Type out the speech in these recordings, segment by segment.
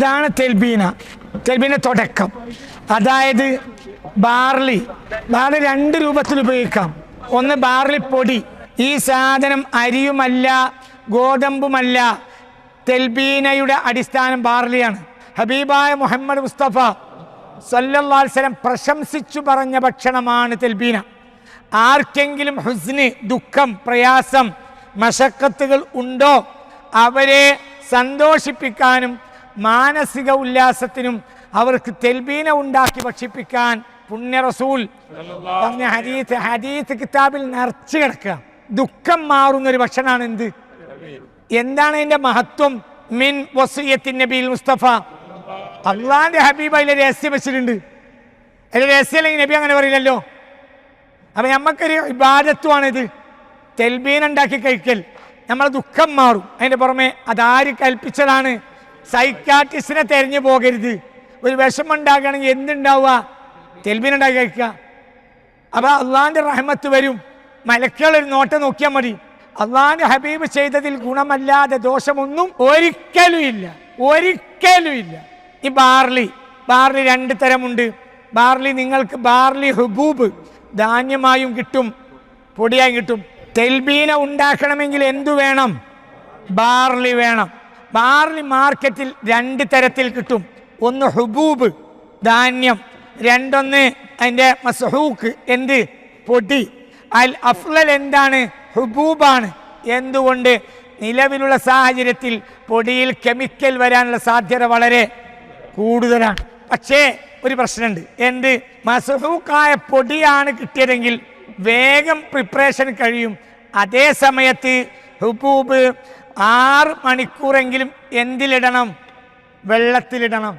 ഇതാണ് തെൽബീന. തെൽബീന തുടക്കം. അതായത് ബാർലി. ബാർലി രണ്ട് രൂപത്തിൽ ഉപയോഗിക്കാം. ഒന്ന് ബാർലി പൊടി. ഈ സാധനം അരിയുമല്ല ഗോതമ്പുമല്ല. തെൽബീനയുടെ അടിസ്ഥാനം ബാർലിയാണ്. ഹബീബായ മുഹമ്മദ് മുസ്തഫ സല്ലല്ലാസ്ലം പ്രശംസിച്ചു പറഞ്ഞ ഭക്ഷണമാണ് തെൽബീന. ആർക്കെങ്കിലും ഹുസ്ന് ദുഃഖം പ്രയാസം മഷക്കത്തുകൾ ഉണ്ടോ? അവരെ സന്തോഷിപ്പിക്കാനും മാനസിക ഉല്ലാസത്തിനും അവർക്ക് തെൽബീന ഉണ്ടാക്കി ഭക്ഷിപ്പിക്കാൻ പുണ്യ റസൂൽ പറഞ്ഞ ഹരീത്ത് ഹരീത്ത് കിതാബിൽ നിറച്ചു കിടക്കുക. ദുഃഖം മാറുന്ന ഒരു ഭക്ഷണമാണ് എന്ത് എന്താണ് അതിന്റെ മഹത്വം? മിൻ വസൂയത്തിൻ നബിയിൽ മുസ്തഫ. അള്ളാന്റെ ഹബീബ് അതിലെ രഹസ്യം വെച്ചിട്ടുണ്ട്. അതിലെ രഹസ്യം അല്ലെങ്കിൽ നബി അങ്ങനെ പറയില്ലല്ലോ. അപ്പൊ നമുക്കൊരു ഇബാദത്വമാണിത് തെൽബീൻ ഉണ്ടാക്കി കഴിക്കൽ. നമ്മളെ ദുഃഖം മാറും. അതിന്റെ പുറമെ അതാര് കൽപ്പിച്ചതാണ്? സൈക്കാട്രിസ്റ്റിനെ തെരഞ്ഞു പോകരുത്. ഒരു വിഷമം ഉണ്ടാക്കുകയാണെങ്കിൽ എന്തുണ്ടാവുക? തെൽബിനുണ്ടാക്കി കഴിക്കുക. അപ്പൊ അള്ളാന്റെ റഹ്മത്ത് വരും. മലക്കുകൾ ഒരു നോട്ടം നോക്കിയാൽ മതി. അള്ളാന്റെ ഹബീബ് ചെയ്തതിൽ ഗുണമല്ലാതെ ദോഷമൊന്നും ഒരിക്കലും ഇല്ല. ഒരിക്കലും ഇല്ല. ഈ ബാർലി ബാർലി രണ്ട് തരമുണ്ട്. ബാർലി നിങ്ങൾക്ക് ബാർലി ഹുബൂബ് ധാന്യമായും കിട്ടും പൊടിയായും കിട്ടും. തെൽബീന ഉണ്ടാക്കണമെങ്കിൽ എന്തു വേണം? ബാർലി വേണം. ബാർലി മാർക്കറ്റിൽ രണ്ട് തരത്തിൽ കിട്ടും. ഒന്ന് ഹുബൂബ് ധാന്യം. രണ്ടൊന്ന് അതിന്റെ മസഹൂക്ക് എന്ത്? പൊടി. അൽ അഫ്ലൽ എന്താണ്? ഹുബൂബാണ്. എന്തുകൊണ്ട്? നിലവിലുള്ള സാഹചര്യത്തിൽ പൊടിയിൽ കെമിക്കൽ വരാനുള്ള സാധ്യത വളരെ കൂടുതലാണ്. പക്ഷേ ഒരു പ്രശ്നമുണ്ട്. എന്ത്? മസഹൂക്കായ പൊടിയാണ് കിട്ടിയതെങ്കിൽ വേഗം പ്രിപ്പറേഷൻ കഴിയും. അതേ സമയത്ത് ഹുബൂബ് ആറ് മണിക്കൂറെങ്കിലും എന്തിലിടണം? വെള്ളത്തിലിടണം.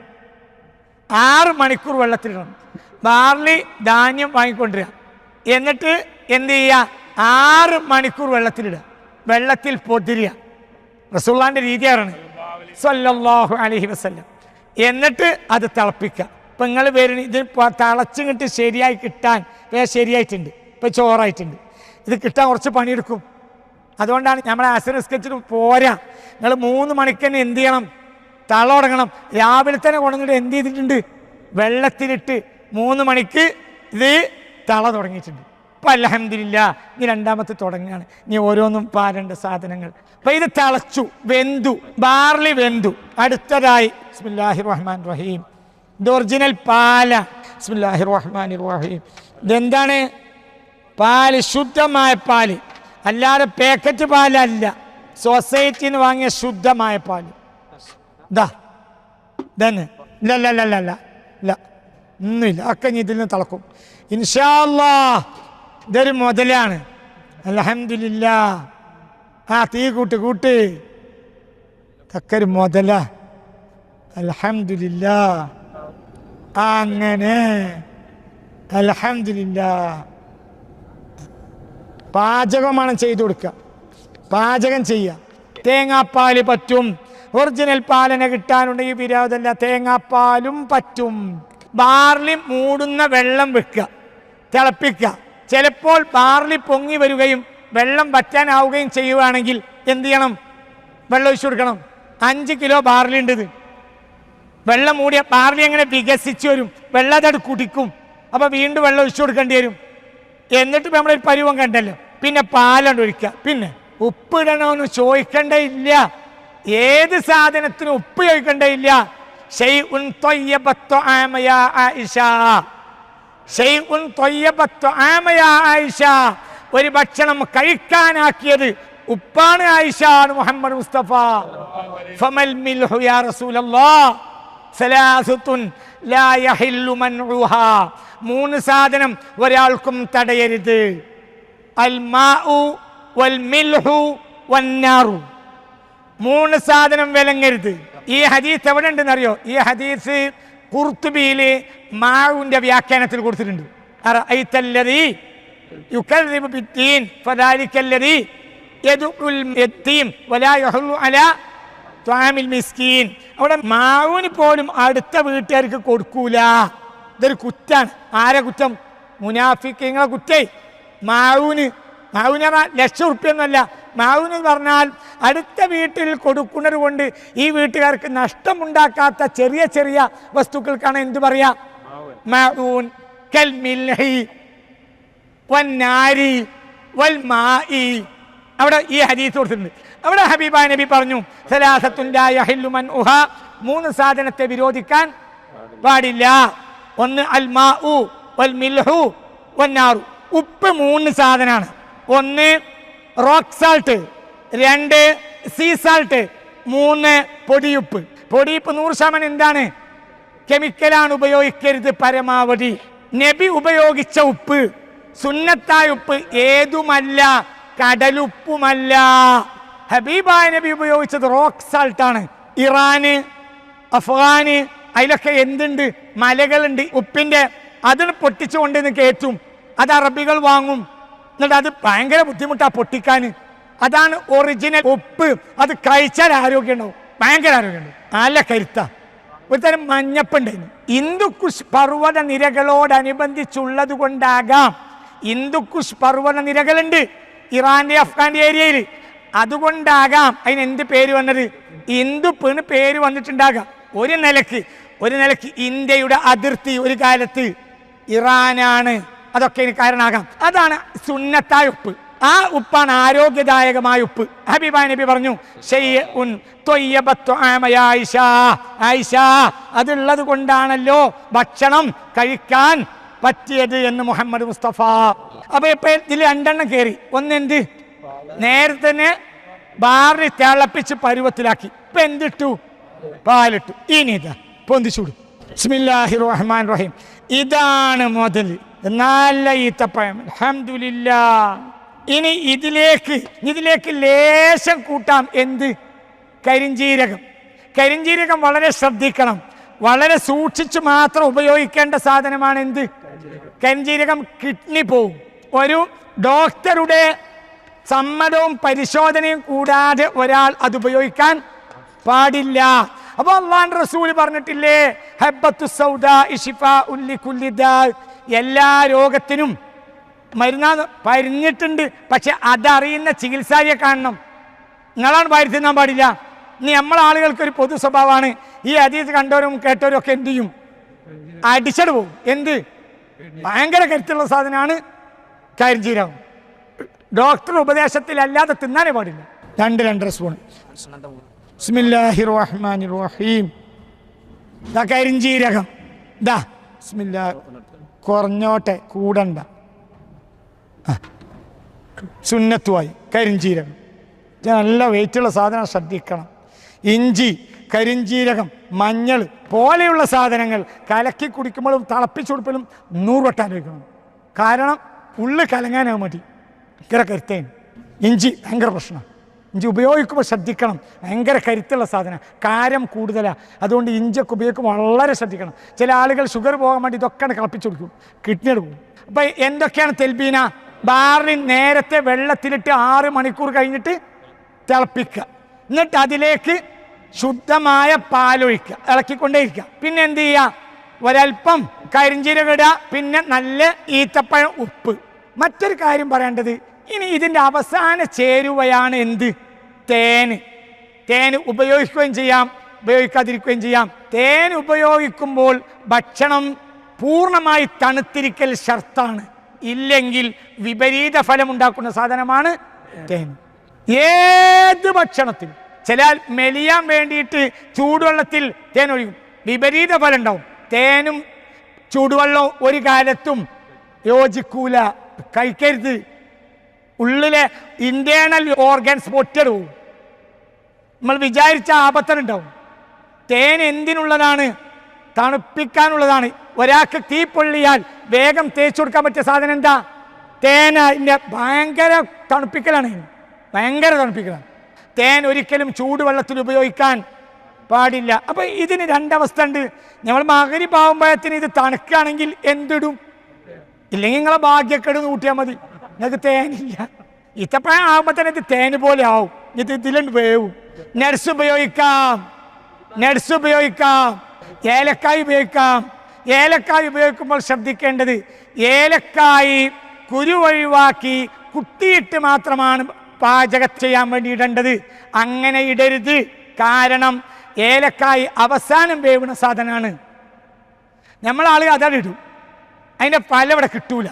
ആറ് മണിക്കൂർ വെള്ളത്തിലിടണം. ബാർലി ധാന്യം വാങ്ങിക്കൊണ്ടിരിക എന്നിട്ട് എന്ത് ചെയ്യുക? ആറ് മണിക്കൂർ വെള്ളത്തിലിടുക. വെള്ളത്തിൽ പൊതിരുക. രീതി രീതിയാണ് സല്ലല്ലാഹു അലഹി വസല്ലം. എന്നിട്ട് അത് തിളപ്പിക്കുക. ഇപ്പം നിങ്ങൾ വരുന്ന ഇത് തിളച്ചും കിട്ടി ശരിയായി കിട്ടാൻ ശരിയായിട്ടുണ്ട്. ഇപ്പം ചോറായിട്ടുണ്ട്. ഇത് കിട്ടാൻ കുറച്ച് പണിയെടുക്കും. അതുകൊണ്ടാണ് നമ്മളെ അസരസ്കച്ചിട്ട് പോരാ. നിങ്ങൾ മൂന്ന് മണിക്ക് തന്നെ എന്ത് ചെയ്യണം? തളമുടങ്ങണം രാവിലെ തന്നെ കൊണ്ടുവന്നിട്ട് എന്ത് ചെയ്തിട്ടുണ്ട്? വെള്ളത്തിലിട്ട് മൂന്ന് മണിക്ക് ഇത് തള തുടങ്ങിയിട്ടുണ്ട്. ഇപ്പം അലഹമില്ല ഇനി രണ്ടാമത്തെ തുടങ്ങുകയാണ്. ഇനി ഓരോന്നും പാരണ്ട സാധനങ്ങൾ. അപ്പം ഇത് തിളച്ചു വെന്തു ബാർലി വെന്തു. അടുത്തതായി ബിസ്മില്ലാഹി റഹ്മാൻ റഹീം. ഇത് ഒറിജിനൽ പാല ബിസ്മില്ലാഹി റഹ്മാൻ റഹീം. ഇതെന്താണ്? പാൽ ശുദ്ധമായ പാൽ. അല്ലാതെ പാക്കറ്റ് പാലല്ല. സൊസൈറ്റിയിൽ വാങ്ങിയ ശുദ്ധമായ പാൽ ഇതാ ഒന്നുമില്ല. ഒക്കെ ഇതിൽ നിന്ന് തിളക്കും. ഇൻഷാല്ലാ ഇതൊരു മുതലാണ്. അലഹമില്ല ആ തീ കൂട്ട് കൂട്ട്. ഇതൊക്കെ മുതല. അലഹമില്ല അങ്ങനെ. അലഹമില്ല പാചകമാണ് ചെയ്തു കൊടുക്കുക. പാചകം ചെയ്യുക. തേങ്ങാപ്പാൽ പറ്റും. ഒറിജിനൽ പാലനെ കിട്ടാനുണ്ടെങ്കിൽ വിരോധമല്ല തേങ്ങാപ്പാലും പറ്റും. ബാർലി മൂടുന്ന വെള്ളം വെക്കുക തിളപ്പിക്കുക. ചിലപ്പോൾ ബാർലി പൊങ്ങി വരികയും വെള്ളം വറ്റാനാവുകയും ചെയ്യുകയാണെങ്കിൽ എന്ത് ചെയ്യണം? വെള്ളം ഒഴിച്ചു കൊടുക്കണം. അഞ്ച് കിലോ ബാർലി ഉണ്ട് ഇത് വെള്ളം മൂടിയ ബാർലി അങ്ങനെ വികസിച്ച് വരും? വെള്ളം അതട് കുടിക്കും. അപ്പോൾ വീണ്ടും വെള്ളം ഒഴിച്ചു കൊടുക്കേണ്ടി വരും. എന്നിട്ട് നമ്മൾ നമ്മളൊരു പരുവം കണ്ടല്ലോ. പിന്നെ പാലണ്ട് ഒഴിക്കുക. പിന്നെ ഉപ്പ് ഇടണമെന്ന് ചോദിക്കണ്ടേ ഇല്ല ഏത് സാധനത്തിനും ഉപ്പ് ചോദിക്കണ്ടേ ഇല്ല. ഒരു ഭക്ഷണം കഴിക്കാനാക്കിയത് ഉപ്പാണ് ആയിഷ മുഹമ്മദ് മുസ്തഫ. ഫമൽ യാ സലാസത്തുൻ ലാ യഹില്ലു മൻഉഹാ മൂന്ന് സാധനം ഒരാൾക്കും തടയരുത്. വൽ മിൽഹു മൂന്ന് സാധനം വിലങ്ങരുത്. ഈ ഹദീസ് എവിടെ ഉണ്ടെന്നറിയോ ഈ ഹദീസ് കുർത്തുബിയിൽ മാവുവിന്റെ വ്യാഖ്യാനത്തിൽ കൊടുത്തിട്ടുണ്ട്. അവിടെ മാവിന് പോലും അടുത്ത വീട്ടുകാർക്ക് കൊടുക്കൂല. ഇതൊരു കുറ്റാണ്. ആരെ കുറ്റം? മുനാഫിക്കിങ്ങളെ കുറ്റേ. മാവൂന്. മാവൂന് ലക്ഷം ഉറുപ്പ്യൊന്നുമല്ല മാവൂന് പറഞ്ഞാൽ അടുത്ത വീട്ടിൽ കൊടുക്കുന്നത് കൊണ്ട് ഈ വീട്ടുകാർക്ക് നഷ്ടമുണ്ടാക്കാത്ത ചെറിയ ചെറിയ വസ്തുക്കൾക്കാണ് എന്തു പറയാ? മാവൂൻ. കൽമില്ലി വന്നാരി വൽ മായി അവിടെ ഈ ഹദീസ് കൊടുത്തിട്ടുണ്ട്. അവിടെ ഹബീബ നബി പറഞ്ഞു സലാസത്തുൻ ലാ യഹില്ലു മൻ ഉഹ. മൂന്ന് സാധനത്തെ വിരോധിക്കാൻ പാടില്ല. ഒന്ന് അൽമാ വൽ മിൽഹു വന്നാറു. ഉപ്പ് മൂന്ന് സാധനമാണ് ഒന്ന് റോക്ക് സാൾട്ട് രണ്ട് സീ സാൾട്ട് മൂന്ന് പൊടിയുപ്പ്. പൊടിയുപ്പ് നൂറ് ശതമാനം എന്താണ്? കെമിക്കലാണ് ഉപയോഗിക്കരുത് പരമാവധി. നബി ഉപയോഗിച്ച ഉപ്പ് സുന്നത്തായ ഉപ്പ് ഏതുമല്ല? കടലുപ്പുമല്ല. ഹബീബായ നബി ഉപയോഗിച്ചത് റോക്ക് സാൾട്ടാണ്. ഇറാന് അഫ്ഗാന് അതിലൊക്കെ എന്തുണ്ട്? മലകളുണ്ട് ഉപ്പിന്റെ അതിന് പൊട്ടിച്ചുകൊണ്ട് കയറ്റും. അത് അറബികൾ വാങ്ങും. എന്നിട്ട് അത് ഭയങ്കര ബുദ്ധിമുട്ടാ പൊട്ടിക്കാൻ. അതാണ് ഒറിജിനൽ ഉപ്പ്. അത് കഴിച്ചാൽ ആരോഗ്യം ഉണ്ടാവും. ഭയങ്കര ആരോഗ്യമുണ്ട് നല്ല കരുത്ത. ഒരു തരം മഞ്ഞപ്പുണ്ടായിരുന്നു ഹിന്ദുക്കുഷ് പർവത നിരകളോടനുബന്ധിച്ചുള്ളത് കൊണ്ടാകാം. ഹിന്ദുക്കുഷ് പർവത നിരകളുണ്ട്. ഇറാന്റെ അഫ്ഗാന്റെ ഏരിയയിൽ. അതുകൊണ്ടാകാം. അതിന് എന്ത് പേര് വന്നത്? ഇന്ദുപ്പിന് പേര് വന്നിട്ടുണ്ടാകാം. ഒരു നിലയ്ക്ക് ഒരു നിലയ്ക്ക് ഇന്ത്യയുടെ അതിർത്തി ഒരു കാലത്ത് ഇറാനാണ്. അതൊക്കെ ഇതിന് കാരണമാകാം. അതാണ് സുന്നത്തായ ഉപ്പ്. ആ ഉപ്പാണ് ആരോഗ്യദായകമായ ഉപ്പ്. ഹബീബ നബി പറഞ്ഞു ആയിഷ. ആയിഷ അതുള്ളത് കൊണ്ടാണല്ലോ ഭക്ഷണം കഴിക്കാൻ പറ്റിയത് എന്ന് മുഹമ്മദ് മുസ്തഫ. അപ്പൊ ഇപ്പൊ ഇതിൽ രണ്ടെണ്ണം കയറി ഒന്നെന്ത്? നേരത്തെ ബാറിൽ തിളപ്പിച്ച് പരുവത്തിലാക്കി. ഇപ്പൊ എന്തിട്ടു? പാലിട്ടു. ഇനി ഇതാ പൊന്തിച്ചുവിടും ബിസ്മില്ലാഹി റഹ്മാൻ റഹീം ഇതാണ് മുതൽ. നല്ല ഈത്തപ്പഴം. അൽഹംദുലില്ലാ. ഇനി ഇതിലേക്ക് ഇതിലേക്ക് ലേശം കൂട്ടാം. എന്ത്? കരിഞ്ജീരകം കരിഞ്ജീരകം വളരെ ശ്രദ്ധിക്കണം. വളരെ സൂക്ഷിച്ച് മാത്രം ഉപയോഗിക്കേണ്ട സാധനമാണ് എന്ത്? കരിഞ്ജീരകം കിഡ്നി പോവും. ഒരു ഡോക്ടറുടെ സമ്മതവും പരിശോധനയും കൂടാതെ ഒരാൾ അത് ഉപയോഗിക്കാൻ പാടില്ല. അപ്പൊ അള്ളാൻ റസൂൽ പറഞ്ഞിട്ടില്ലേ? ഹബ്ബത്തു സൗദ ഇഷിഫ ഉല്ലി കുല്ലിദ എല്ലാ രോഗത്തിനും മരുന്നാ പരിഞ്ഞിട്ടുണ്ട് പക്ഷെ അതറിയുന്ന ചികിത്സാരിയെ കാണണം. നിങ്ങളാണ് പരിചയം പാടില്ല. ഇനി നമ്മളെ ആളുകൾക്ക് ഒരു പൊതു സ്വഭാവമാണ്. ഈ അതീത് കണ്ടവരും കേട്ടവരും ഒക്കെ എന്ത് ചെയ്യും? അടിച്ചട് പോകും. എന്ത്? ഭയങ്കര കരുത്തുള്ള സാധനമാണ് കരിഞ്ചീരകം. ഡോക്ടർ ഉപദേശത്തിലല്ലാതെ തിന്നാനേ പാടില്ല. രണ്ട് രണ്ടര സ്പൂൺ. ബിസ്മില്ലാഹി റഹീം കരിഞ്ചീരകം. ഇതാ ബിസ്മില്ലാ കുറഞ്ഞോട്ടെ കൂടണ്ട. സുന്നത്തുമായി കരിഞ്ചീരകം. നല്ല വെയിറ്റുള്ള സാധനം ശ്രദ്ധിക്കണം. ഇഞ്ചി കരിഞ്ചീരകം മഞ്ഞൾ പോലെയുള്ള സാധനങ്ങൾ കലക്കി കുടിക്കുമ്പോഴും തിളപ്പിച്ചു കൊടുക്കലും ആലോചിക്കണം. കാരണം ഉള്ളു കലങ്ങാനാ മതി. ഭയങ്കര കരുത്തേൻ ഇഞ്ചി ഭയങ്കര പ്രശ്നമാണ്. ഇഞ്ചി ഉപയോഗിക്കുമ്പോൾ ശ്രദ്ധിക്കണം. ഭയങ്കര കരുത്തുള്ള സാധനം. കാരം കൂടുതലാണ് അതുകൊണ്ട് ഇഞ്ചൊക്കെ ഉപയോഗിക്കുമ്പോൾ വളരെ ശ്രദ്ധിക്കണം. ചില ആളുകൾ ഷുഗർ പോകാൻ വേണ്ടി ഇതൊക്കെയാണ് കളപ്പിച്ചു കൊടുക്കും. കിഡ്നി എടുക്കും. അപ്പം എന്തൊക്കെയാണ് തെൽബീന? ബാറിൽ നേരത്തെ വെള്ളത്തിലിട്ട് ആറ് മണിക്കൂർ കഴിഞ്ഞിട്ട് തിളപ്പിക്കുക. എന്നിട്ട് അതിലേക്ക് ശുദ്ധമായ പാലൊഴിക്കുക. ഇളക്കിക്കൊണ്ടേയിരിക്കുക. പിന്നെ എന്ത് ചെയ്യുക? ഒരൽപ്പം കരിഞ്ചീരകം ഇടുക. പിന്നെ നല്ല ഈത്തപ്പഴം ഉപ്പ്. മറ്റൊരു കാര്യം പറയേണ്ടത് ഇനി ഇതിന്റെ അവസാന ചേരുവയാണ് എന്ത്? തേന് തേൻ ഉപയോഗിക്കുകയും ചെയ്യാം ഉപയോഗിക്കാതിരിക്കുകയും ചെയ്യാം. തേൻ ഉപയോഗിക്കുമ്പോൾ ഭക്ഷണം പൂർണമായി തണുത്തിരിക്കൽ ഷർത്താണ് ഇല്ലെങ്കിൽ വിപരീത ഫലം ഉണ്ടാക്കുന്ന സാധനമാണ് തേൻ. ഏത് ഭക്ഷണത്തിൽ ചില മെലിയാൻ വേണ്ടിയിട്ട് ചൂടുവെള്ളത്തിൽ തേൻ ഒഴിക്കും. വിപരീത ഫലം ഉണ്ടാവും തേനും ചൂടുവെള്ളവും ഒരു കാലത്തും യോജിക്കൂല. കഴിക്കരുത്. ഉള്ളിലെ ഇന്റേണൽ ഓർഗൻസ് പൊട്ടിടും. നമ്മൾ വിചാരിച്ച ആപത്തനുണ്ടാവും തേൻ എന്തിനുള്ളതാണ്? തണുപ്പിക്കാനുള്ളതാണ്. ഒരാൾക്ക് തീ പൊള്ളിയാൽ വേഗം തേച്ചു കൊടുക്കാൻ പറ്റിയ സാധനം എന്താ? തേൻ അതിന്റെ ഭയങ്കര തണുപ്പിക്കലാണ്. ഭയങ്കര തണുപ്പിക്കലാണ്. തേൻ ഒരിക്കലും ചൂടുവെള്ളത്തിൽ ഉപയോഗിക്കാൻ പാടില്ല. അപ്പോൾ ഇതിന് രണ്ടവസ്ഥ ഉണ്ട്. നമ്മൾ മകരി പാവുമ്പോഴത്തിന് ഇത് തണുക്കുകയാണെങ്കിൽ എന്തിടും? ഇല്ലെങ്കിൽ നിങ്ങളെ ഭാഗ്യക്കേട് കൂട്ടിയാൽ മതി. നിങ്ങൾക്ക് തേനില്ല. ഇത്തപ്പഴം ആകുമ്പോൾ തന്നെ ഇത് തേന് പോലെ ആവും. ഇത് ഇതിലുണ്ട് വേവും. നട്സ് ഉപയോഗിക്കാം. നട്സ് ഉപയോഗിക്കാം. ഏലക്കായ് ഉപയോഗിക്കാം. ഏലക്കായ് ഉപയോഗിക്കുമ്പോൾ ശ്രദ്ധിക്കേണ്ടത് ഏലക്കായ് കുരു ഒഴിവാക്കി കുത്തിയിട്ട് മാത്രമാണ് പാചക ചെയ്യാൻ വേണ്ടി ഇടേണ്ടത്. അങ്ങനെ ഇടരുത്. കാരണം ഏലക്കായ് അവസാനം വേവുന്ന സാധനമാണ്. നമ്മളാളുകൾ അതാണ് ഇടും. അതിന്റെ പല ഇവിടെ കിട്ടൂല.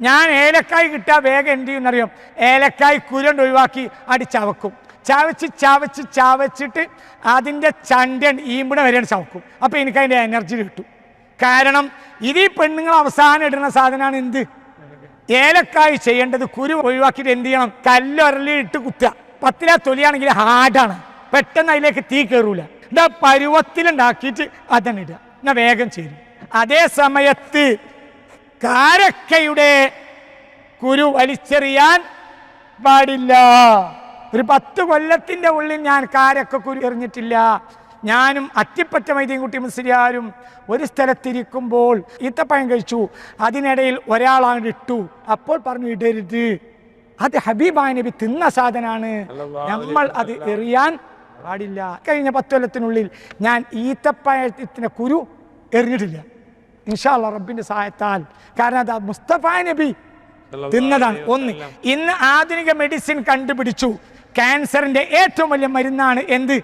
ഞാൻ ഏലക്കായ് കിട്ടാൻ വേഗം എന്ത് ചെയ്യുന്നറിയാം ഏലക്കായ് കുരണ്ട് ഒഴിവാക്കി അടി ചവക്കും ചവച്ച് ചവച്ച് ചവച്ചിട്ട് അതിന്റെ ചണ്ടൻ ഈമ്പിടെ വരെയാണ് ചവക്കും. അപ്പോൾ എനിക്ക് അതിന്റെ എനർജി കിട്ടും. കാരണം ഇത് ഈ പെണ്ണുങ്ങൾ അവസാനം ഇടുന്ന സാധനമാണ് എന്ത്? ഏലക്കായ് ചെയ്യേണ്ടത് കുരു ഒഴിവാക്കിയിട്ട് എന്ത് ചെയ്യണം? കല്ലൊരലി ഇട്ട് കുത്തുക. പത്തില തൊലിയാണെങ്കിൽ ഹാർഡാണ്. പെട്ടെന്ന് അതിലേക്ക് തീ കയറൂല. ഇതാ പരുവത്തിലുണ്ടാക്കിയിട്ട് അതന്നെ ഇടുക. എന്നാ വേഗം ചേരും അതേ സമയത്ത് കാരക്കയുടെ കുരു വലിച്ചെറിയാൻ പാടില്ല. ഒരു പത്ത് കൊല്ലത്തിന്റെ ഉള്ളിൽ ഞാൻ കാരൊക്കെ കുരു എറിഞ്ഞിട്ടില്ല ഞാനും അറ്റിപ്പറ്റ മൈദീൻകുട്ടി മുസ്ലിയാരും ഒരു സ്ഥലത്തിരിക്കുമ്പോൾ ഈത്തപ്പഴം കഴിച്ചു. അതിനിടയിൽ ഒരാളാണ് ഇട്ടു. അപ്പോൾ പറഞ്ഞു ഇടരുത്. അത് ഹബീബായ നബി തിന്ന സാധനമാണ് നമ്മൾ അത് എറിയാൻ പാടില്ല. കഴിഞ്ഞ പത്ത് കൊല്ലത്തിനുള്ളിൽ ഞാൻ ഈത്തപ്പഴത്തിന്റെ കുരു എറിഞ്ഞിട്ടില്ല. ഇൻഷാല്ല റബ്ബിന്റെ സഹായത്താൽ. കാരണം അത് മുസ്തഫ നബി തിന്നതാണ്. ഒന്ന് ഇന്ന് ആധുനിക മെഡിസിൻ കണ്ടുപിടിച്ചു. ക്യാൻസറിന്റെ ഏറ്റവും വലിയ മരുന്നാണ് എന്ത്?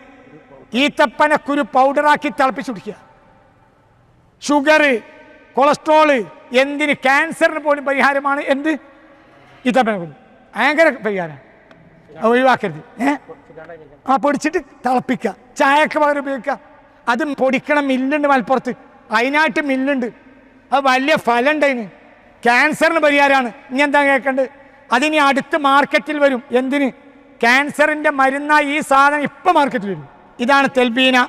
ഈത്തപ്പനക്കുരു പൗഡറാക്കി തിളപ്പിച്ചു കുടിക്കുക. ഷുഗർ കൊളസ്ട്രോൾ എന്തിന് ക്യാൻസറിന് പോലും പരിഹാരമാണ് എന്ത്? ഈത്തപ്പനക്കുരു. ഭയങ്കര പരിഹാരം. ഒഴിവാക്കരുത്. ഏ? ആ പൊടിച്ചിട്ട് തിളപ്പിക്കുക. ചായക്ക് പകരം ഉപയോഗിക്കുക. അത് പൊടിക്കണം മില്ലുണ്ട് മലപ്പുറത്ത്. അതിനായിട്ട് മില്ലുണ്ട്. അത് വലിയ ഫലം ഉണ്ട് അതിന് ക്യാൻസറിന് പരിഹാരമാണ്. ഇനി എന്താ കേൾക്കേണ്ടത്? അതിനി അടുത്ത് മാർക്കറ്റിൽ വരും. എന്തിന്? ക്യാൻസറിന്റെ മരുന്നായി ഈ സാധനം ഇപ്പം മാർക്കറ്റിൽ വരും. ഇതാണ് തെൽബീന.